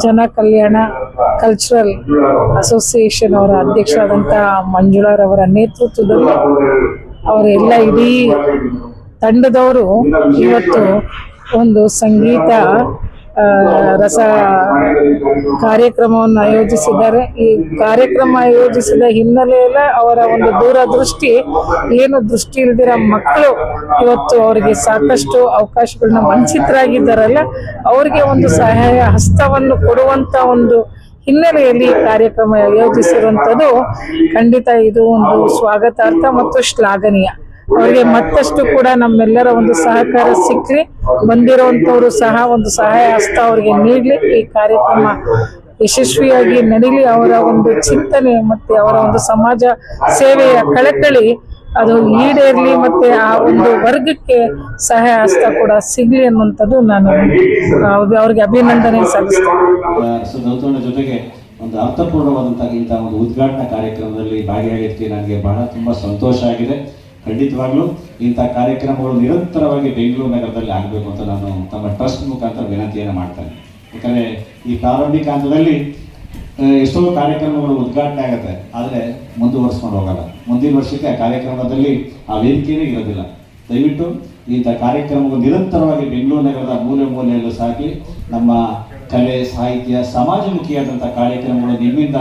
ಜನ ಕಲ್ಯಾಣ cultural association ಅವರ ಅಧ್ಯಕ್ಷರಾದಂಥ ಮಂಜುಳಾರವರ ನೇತೃತ್ವದಲ್ಲಿ ಅವರೆಲ್ಲ ಇಡೀ ತಂಡದವರು ಇವತ್ತು ಒಂದು ಸಂಗೀತ ರಸ ಕಾರ್ಯಕ್ರಮವನ್ನು ಆಯೋಜಿಸಿದ್ದಾರೆ. ಈ ಕಾರ್ಯಕ್ರಮ ಆಯೋಜಿಸಿದ ಹಿನ್ನೆಲೆಯಲ್ಲ ಅವರ ಒಂದು ದೂರದೃಷ್ಟಿ, ಏನು ದೃಷ್ಟಿ ಇಲ್ದಿರ ಮಕ್ಕಳು ಇವತ್ತು ಅವರಿಗೆ ಸಾಕಷ್ಟು ಅವಕಾಶಗಳನ್ನ ವಂಚಿತರಾಗಿದ್ದಾರಲ್ಲ, ಅವರಿಗೆ ಒಂದು ಸಹಾಯ ಹಸ್ತವನ್ನು ಕೊಡುವಂತ ಒಂದು ಹಿನ್ನೆಲೆಯಲ್ಲಿ ಕಾರ್ಯಕ್ರಮ ಆಯೋಜಿಸಿರುವಂಥದ್ದು ಖಂಡಿತ ಇದು ಒಂದು ಸ್ವಾಗತಾರ್ಥ ಮತ್ತು ಶ್ಲಾಘನೀಯ. ಅವರಿಗೆ ಮತ್ತಷ್ಟು ಕೂಡ ನಮ್ಮೆಲ್ಲರ ಒಂದು ಸಹಕಾರ ಸಿಕ್ಕಲಿ ಬಂದಿರುವಂಥವ್ರು ಸಹ ಒಂದು ಸಹಾಯ ಹಸ್ತ ಅವರಿಗೆ ನೀಡಲಿ. ಈ ಕಾರ್ಯಕ್ರಮ ಯಶಸ್ವಿಯಾಗಿ ನಡೀಲಿ. ಅವರ ಒಂದು ಚಿಂತನೆ ಮತ್ತೆ ಅವರ ಒಂದು ಸಮಾಜ ಸೇವೆಯ ಕಳಕಳಿ ಅದು ಈಡೇರ್ಲಿ ಮತ್ತೆ ಆ ಒಂದು ವರ್ಗಕ್ಕೆ ಸಹಾಯ ಹಸ್ತ ಕೂಡ ಸಿಗ್ಲಿ ಅನ್ನುವಂಥದ್ದು ನಾನು ಅವ್ರಿಗೆ ಅಭಿನಂದನೆ ಸಲ್ಲಿಸ್ತೇನೆ. ಜೊತೆಗೆ ಒಂದು ಅರ್ಥಪೂರ್ಣವಾದಂತಹ ಇಂತಹ ಒಂದು ಉದ್ಘಾಟನಾ ಕಾರ್ಯಕ್ರಮದಲ್ಲಿ ಭಾಗಿಯಾಗಿರ್ತೀವಿ ನನಗೆ ಬಹಳ ತುಂಬಾ ಸಂತೋಷ ಆಗಿದೆ. ಖಂಡಿತವಾಗ್ಲೂ ಇಂಥ ಕಾರ್ಯಕ್ರಮಗಳು ನಿರಂತರವಾಗಿ ಬೆಂಗಳೂರು ನಗರದಲ್ಲಿ ಆಗಬೇಕು ಅಂತ ನಾನು ತಮ್ಮ ಟ್ರಸ್ಟ್ ಮುಖಾಂತರ ವಿನಂತಿಯನ್ನು ಮಾಡ್ತೇನೆ. ಯಾಕಂದರೆ ಈ ಪ್ರಾರಂಭಿಕ ಹಂತದಲ್ಲಿ ಎಷ್ಟೋ ಕಾರ್ಯಕ್ರಮಗಳು ಉದ್ಘಾಟನೆ ಆಗುತ್ತೆ, ಆದರೆ ಮುಂದುವರಿಸ್ಕೊಂಡು ಹೋಗಲ್ಲ. ಮುಂದಿನ ವರ್ಷಕ್ಕೆ ಆ ಕಾರ್ಯಕ್ರಮದಲ್ಲಿ ಆ ವೇದಿಕೆಯೇ ಇರೋದಿಲ್ಲ. ದಯವಿಟ್ಟು ಇಂಥ ಕಾರ್ಯಕ್ರಮಗಳು ನಿರಂತರವಾಗಿ ಬೆಂಗಳೂರು ನಗರದ ಮೂಲೆ ಮೂಲೆಯಲ್ಲೂ ಸಾಕಿ ನಮ್ಮ ಕಲೆ, ಸಾಹಿತ್ಯ, ಸಮಾಜಮುಖಿಯಾದಂಥ ಕಾರ್ಯಕ್ರಮಗಳು ನಿಮ್ಮಿಂದ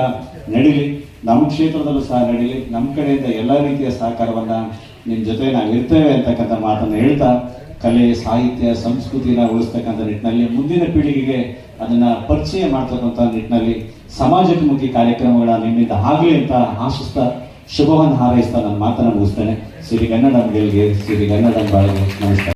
ನಡೀಲಿ, ನಮ್ಮ ಕ್ಷೇತ್ರದಲ್ಲೂ ಸಹ ನಡೀಲಿ, ನಮ್ಮ ಕಡೆಯಿಂದ ಎಲ್ಲ ರೀತಿಯ ಸಹಕಾರವನ್ನ ನಿಮ್ಮ ಜೊತೆ ನಾವು ಇರ್ತೇವೆ ಅಂತಕ್ಕಂಥ ಮಾತನ್ನು ಹೇಳ್ತಾ, ಕಲೆ, ಸಾಹಿತ್ಯ ಸಂಸ್ಕೃತಿನ ಉಳಿಸ್ತಕ್ಕಂಥ ನಿಟ್ಟಿನಲ್ಲಿ ಮುಂದಿನ ಪೀಳಿಗೆಗೆ ಅದನ್ನ ಪರಿಚಯ ಮಾಡ್ತಕ್ಕಂಥ ನಿಟ್ಟಿನಲ್ಲಿ ಸಮಾಜಮುಖಿ ಕಾರ್ಯಕ್ರಮಗಳ ನಿಮ್ಮಿಂದ ಆಗಲಿ ಅಂತ ಆಶಿಸ್ತಾ, ಶುಭವನ್ನು ಹಾರೈಸ್ತಾ ನನ್ನ ಮಾತನ್ನು ಮುಗಿಸ್ತೇನೆ. ಸಿರಿಗನ್ನಡಂ ಗೆಲ್ಗೆ ಸಿರಿಗನ್ನಡಂ ಬಾಳಿಗೆ ನಮಸ್ಕಾರ.